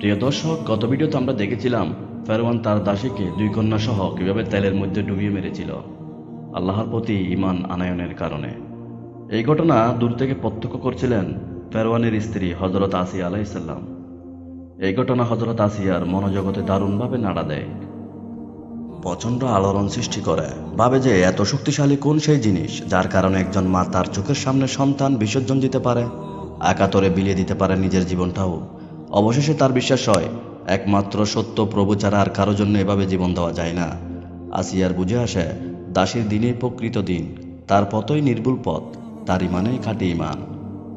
প্রিয় দর্শক, গত ভিডিওতে আমরা দেখেছিলাম ফেরওয়ান তার দাসীকে দুই কন্যা সহ কীভাবে তেলের মধ্যে ডুবিয়ে মেরেছিল। আল্লাহর প্রতি ইমান আনায়নের কারণে। এই ঘটনা দূর থেকে প্রত্যক্ষ করছিলেন ফেরওয়ানের স্ত্রী হজরত আসিয়া আলাইসাল্লাম এই ঘটনা হজরত আসিয়ার মনোজগতে দারুণভাবে নাড়া দেয়। প্রচণ্ড আলোড়ন সৃষ্টি করে। ভাবে যে এত শক্তিশালী কোন সেই জিনিস যার কারণে একজন মা তার চোখের সামনে সন্তান বিসর্জন দিতে পারে, একাতরে বিলিয়ে দিতে পারে নিজের জীবনটাও। অবশেষে তার বিশ্বাস হয়, একমাত্র সত্য প্রভু ছাড়া আর কারও জন্য এভাবে জীবন দেওয়া যায় না। আসিয়ার বুঝে আসে, দাসীর দিনই প্রকৃত দিন, তার পথই নির্ভুল পথ, তার ইমানেই খাঁটি ইমান।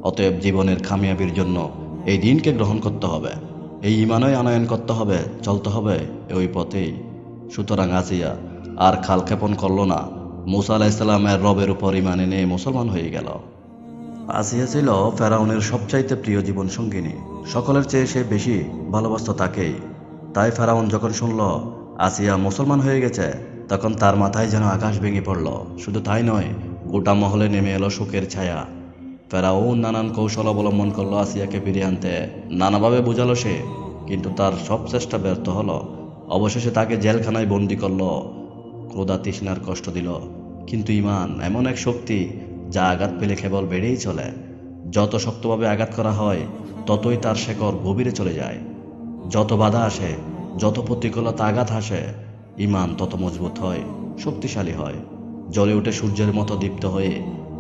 অতএব জীবনের খামিয়াবির জন্য এই দিনকে গ্রহণ করতে হবে। এই ইমানই আনয়ন করতে হবে, চলতে হবে, ওই পথেই। সুতরাং আসিয়া আর খাল খালক্ষেপণ করল না। মুসা আলাইসাল্লামের রবের উপর ইমান এনে মুসলমান হয়ে গেল। আসিয়া ছিল ফেরাউনের সবচাইতে প্রিয় জীবন সঙ্গিনী। সকলের চেয়ে সে বেশি ভালোবাসত তাকেই। তাই ফেরাউন যখন শুনল, আসিয়া মুসলমান হয়ে গেছে, তখন তার মাথায় যেন আকাশ ভেঙে পড়ল। শুধু তাই নয়, গোটা মহলে নেমে এলো শোকের ছায়া। ফেরাউন নানান কৌশল অবলম্বন করল আসিয়াকে ফিরিয়ে আনতে। নানাভাবে বোঝালো সে, কিন্তু তার সব চেষ্টা ব্যর্থ হলো। অবশেষে তাকে জেলখানায় বন্দি করল। ক্রোধা তৃষ্ণার কষ্ট দিল। কিন্তু ইমান, এমন এক শক্তি যা আঘাত পেলে কেবল বেড়েই চলে। যত শক্তভাবে আঘাত করা হয়, ততই তার শেকড় গভীরে চলে যায়। যত বাধা আসে, যত প্রতিকূলতা আঘাত আসে, ইমান তত মজবুত হয়, শক্তিশালী হয়। জ্বলে উঠে সূর্যের মতো দীপ্ত হয়ে,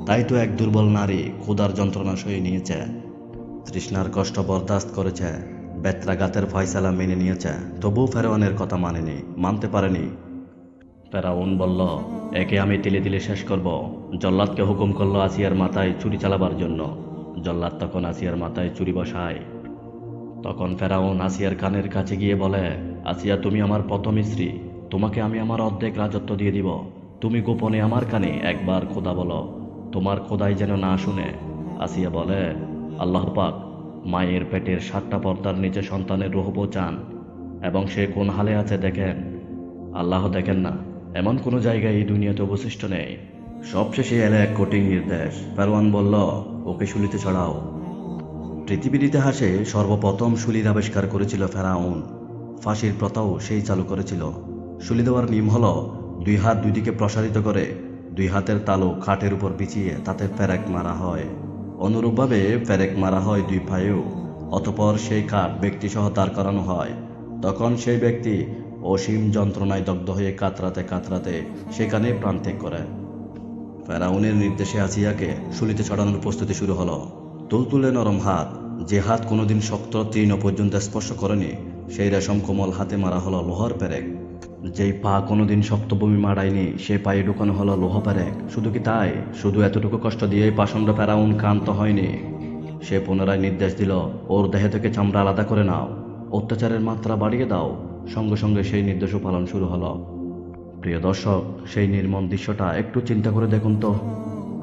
তাই তো এক দুর্বল নারী ক্ষুধার যন্ত্রণা সয়ে নিয়েছে। তৃষ্ণার কষ্ট বরদাস্ত করেছে, বেত্রাঘাতের ফয়সালা মেনে নিয়েছে, তবুও ফেরওয়ানের কথা মানেনি, মানতে পারেনি। ফেরাউন বলল, একে আমি তিলে তিলে শেষ করব। জল্লাদকে হুকুম করল আসিয়ার মাথায় চুরি চালাবার জন্য। জল্লাদ তখন আসিয়ার মাথায় চুরি বসায়। তখন ফেরাউন আসিয়ার কানের কাছে গিয়ে বলে, আসিয়া, তুমি আমার প্রথম স্ত্রী তোমাকে আমি আমার অর্ধেক রাজত্ব দিয়ে দিব। তুমি গোপনে আমার কানে একবার খোদা বলো, তোমার খোদাই যেন না শুনে। আসিয়া বলে, আল্লাহ পাক মায়ের পেটের সাতটা পর্দার নিচে সন্তানের রোহ চান, এবং সে কোন হালে আছে দেখেন। আল্লাহ দেখেন না। এমন কোনো জায়গায় এই দুনিয়াতে অবশিষ্ট নেই। সবশেষে এলে এক কঠিন নির্দেশ। ফেরওয়ান বলল, ওকে শুলিতে ছড়াও। পৃথিবীর ইতিহাসে সর্বপ্রথম শুলির আবিষ্কার করেছিল ফেরাউন। ফাঁসির প্রথাও সেই চালু করেছিল। শুলি দেওয়ার নিয়ম হল, দুই হাত দুই দিকে প্রসারিত করে দুই হাতের তালু খাটের উপর বিছিয়ে তাতে ফেরেক মারা হয়। অনুরূপভাবে ফেরেক মারা হয় দুই পায়েও। অতপর সেই কাঠ ব্যক্তিসহ দাঁড় করানো হয়। তখন সেই ব্যক্তি অসীম যন্ত্রণায় দগ্ধ হয়ে কাতরাতে কাতরাতে সেখানে প্রাণত্যাগ করে। ফেরাউনের নির্দেশে আসিয়াকে শুলিতে ছড়ানোর প্রস্তুতি শুরু হলো। তুলতুলে নরম হাত, যে হাত কোনোদিন শক্ত তৃণ পর্যন্ত স্পর্শ করেনি সেই রেশম কোমল হাতে মারা হলো লোহার পেরেক। যেই পা কোনোদিন শক্ত ভূমি মারায়নি সে পায়ে ঢুকানো হলো লোহ পেরেক। শুধু কি তাই? শুধু এতটুকু কষ্ট দিয়েই পাষণ্ড ফেরাউন কান্ত হয়নি। সে পুনরায় নির্দেশ দিল, ওর দেহ থেকে চামড়া আলাদা করে নাও। অত্যাচারের মাত্রা বাড়িয়ে দাও। সঙ্গে সঙ্গে সেই নির্দেশও পালন শুরু হলো। প্রিয় দর্শক, সেই নির্মম দৃশ্যটা একটু চিন্তা করে দেখুন তো।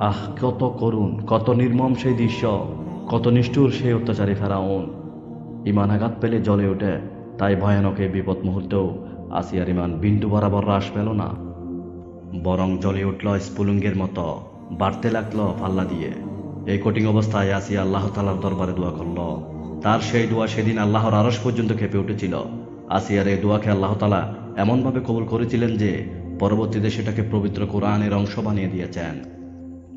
আহ, কত করুণ, কত নির্মম সেই দৃশ্য, কত নিষ্ঠুর সেই অত্যাচারী ফেরাউন। ইমান আঘাত পেলে জ্বলে ওঠে, তাই ভয়ানক বিপদ মুহূর্তেও আসিয়ার ইমান বিন্দু বরাবর হ্রাস পেল না। বরং জ্বলে উঠল স্ফুলুঙ্গের মতো, বাড়তে লাগল পাল্লা দিয়ে। এই কঠিন অবস্থায় আসিয়া আল্লাহ তালার দরবারে দোয়া করল। তার সেই দোয়া সেদিন আল্লাহর আরস পর্যন্ত খেপে উঠেছিল। আসিয়ার এই দোয়াকে আল্লাহ তালা এমনভাবে কবুল করেছিলেন যে পরবর্তীতে সেটাকে পবিত্র কোরআনের অংশ বানিয়ে দিয়েছেন।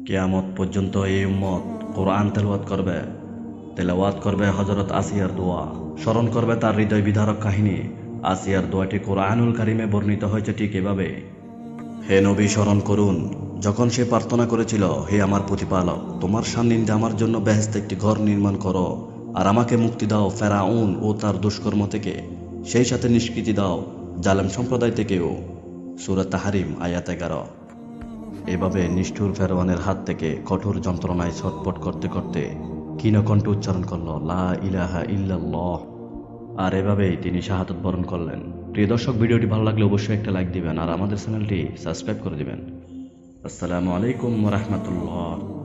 কেয়ামত পর্যন্ত এই উম্মত কোরআন তেলাওয়াত করবে তেলাওয়াত করবে হজরত আসিয়ার দোয়া, স্মরণ করবে তার হৃদয় বিধারক কাহিনী। আসিয়ার দোয়াটি কোরআনুল কারিমে বর্ণিত হয়েছে ঠিক এভাবে, হে নবী, স্মরণ করুন, যখন সে প্রার্থনা করেছিল, হে আমার প্রতিপালক, তোমার সান্নিধ্যে আমার জন্য বেহেস্ত একটি ঘর নির্মাণ করো, আর আমাকে মুক্তি দাও ফেরাউন ও তার দুষ্কর্ম থেকে। সেই সাথে নিষ্কৃতি দাও, জালেম সম্প্রদায় থেকেও। সুরাত তাহারিম, আয়াত এগারো। এভাবে নিষ্ঠুর ফেরওয়ানের হাত থেকে কঠোর যন্ত্রণায় ছটপট করতে করতে ক্ষীণকণ্ঠ উচ্চারণ করল, লা ইলাহা ইল্লাল্লাহ। আর এভাবেই তিনি শাহাদত বরণ করলেন। প্রিয় দর্শক, ভিডিওটি ভালো লাগলে অবশ্যই একটা লাইক দিবেন আর আমাদের চ্যানেলটি সাবস্ক্রাইব করে দিবেন। আসসালামু আলাইকুম রহমতুল্লাহ।